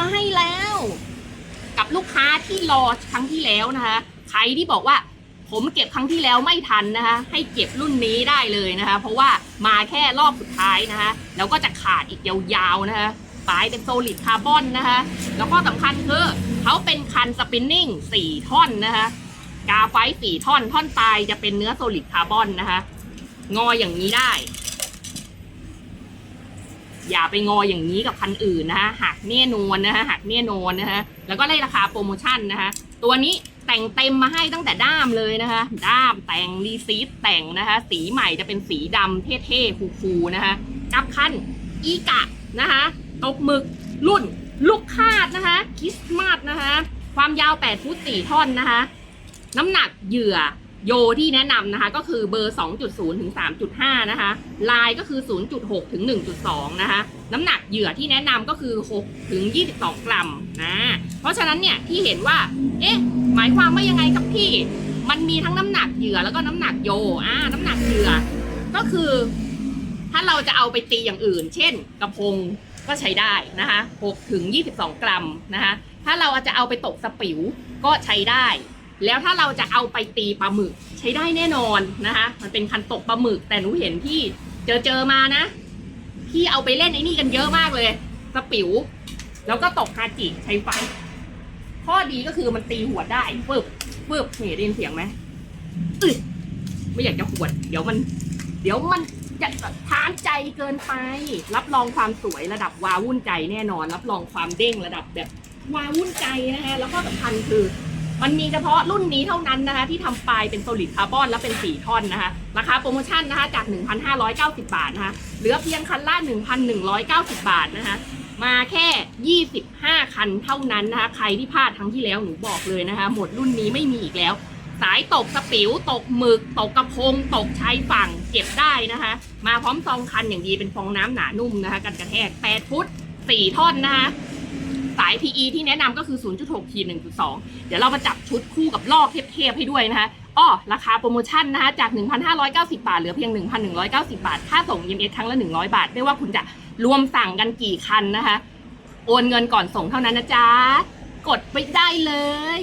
มาให้แล้ว กับลูกค้าที่รอครั้งที่แล้วนะคะ ใครที่บอกว่าผมเก็บครั้งที่แล้วไม่ทันนะคะ ให้เก็บรุ่นนี้ได้เลยนะคะ เพราะว่ามาแค่รอบสุดท้ายนะคะ แล้วก็จะขาดอีกยาวๆนะคะปลายเป็นโซลิดคาร์บอนนะคะ แล้วก็สำคัญคือเขาเป็นคันสปินนิ่ง4ท่อนนะคะ กาไฟสี่ท่อน ท่อนปลายจะเป็นเนื้อโซลิดคาร์บอนนะคะ งออย่างนี้ได้ อย่าไปงออย่างนี้กับคันอื่นนะคะหักเน่นวลนะคะหักเน่นวลนะคะแล้วก็ได้ราคาโปรโมชั่นนะคะตัวนี้แต่งเต็มมาให้ตั้งแต่ด้ามเลยนะคะ ด้ามแต่งรีซีฟแต่งนะคะ สีใหม่จะเป็นสีดำเท่ๆฟูๆนะคะกับคันอีกะนะคะตกหมึกรุ่นลูกคาดนะคะคริสต์มาสนะคะ ความยาว 8 ฟุต 4 ท่อนนะคะ น้ำหนักเหยื่อ โยที่แนะนำนะคะ ก็คือเบอร์ 2.0 ถึง 3.5 นะคะ ลายก็คือ 0.6 ถึง 1.2 นะคะ น้ำหนักเหยื่อที่แนะนำก็คือ 6 ถึง 22 กรัมนะ เพราะฉะนั้นเนี่ยที่เห็นว่า เอ๊ะ หมายความว่ายังไงครับพี่ มันมีทั้งน้ำหนักเหยื่อแล้วก็น้ำหนักโย อ่า น้ำหนักเหยื่อ ก็คือ ถ้าเราจะเอาไปตีอย่างอื่น เช่น กระพงก็ใช้ได้นะคะ 6 ถึง 22 กรัมนะคะ ถ้าเราจะเอาไปตกสปิวก็ใช้ได้ แล้วถ้าเราจะเอาไปตีปลาหมึกใช้ได้แน่นอนนะคะ มันเป็นคันตกปลาหมึก แต่หนูเห็นที่เจอเจอมานะที่เอาไปเล่นไอ้นี่กันเยอะมากเลยสปิว แล้วก็ตกฮาจิใช้ไฟ ข้อดีก็คือมันตีหัวได้ฟึบฟึบเห็นได้ยินเสียงไหมอึไม่อยากจะหวด เดี๋ยวมัน เดี๋ยวมันจะทานใจเกินไป รับรองความสวยระดับวาวุ่นใจแน่นอน รับรองความเด้งระดับแบบวาวุ่นใจนะคะแล้วก็สำคัญคือ มันมีเฉพาะรุ่นนี้เท่านั้นนะคะ ที่ทำปลายเป็นโซลิดคาร์บอนแล้วเป็นสีท่อนนะคะ ราคาโปรโมชั่นนะคะจาก 1,590 บาทนะคะ เหลือเพียงคันละ 1,190 บาทนะคะ มาแค่ 25 คันเท่านั้นนะคะ ใครที่พลาดครั้งที่แล้วหนูบอกเลยนะคะ หมดรุ่นนี้ไม่มีอีกแล้ว สายตกสปิวตกหมึก ตกกระพง ตกชายฝั่งเก็บได้นะคะ มาพร้อมซองคันอย่างดีเป็นฟองน้ำหนานุ่มนะคะ กันกระแทก 8 ฟุต 4 ท่อนนะคะ PE ที่แนะนำก็คือ 0.6ขีด1.2 เดี๋ยวเรามาจับชุดคู่กับลอกเทพๆให้ด้วยนะคะอ้อราคาโปรโมชั่นนะคะจาก 1,590 บาท เหลือเพียง 1,190 บาท ค่าส่ง EMS ครั้งละ 100 บาท ไม่ว่าคุณจะรวมสั่งกันกี่คันนะคะ โอนเงินก่อนส่งเท่านั้นนะจ๊ะ กดไปได้เลย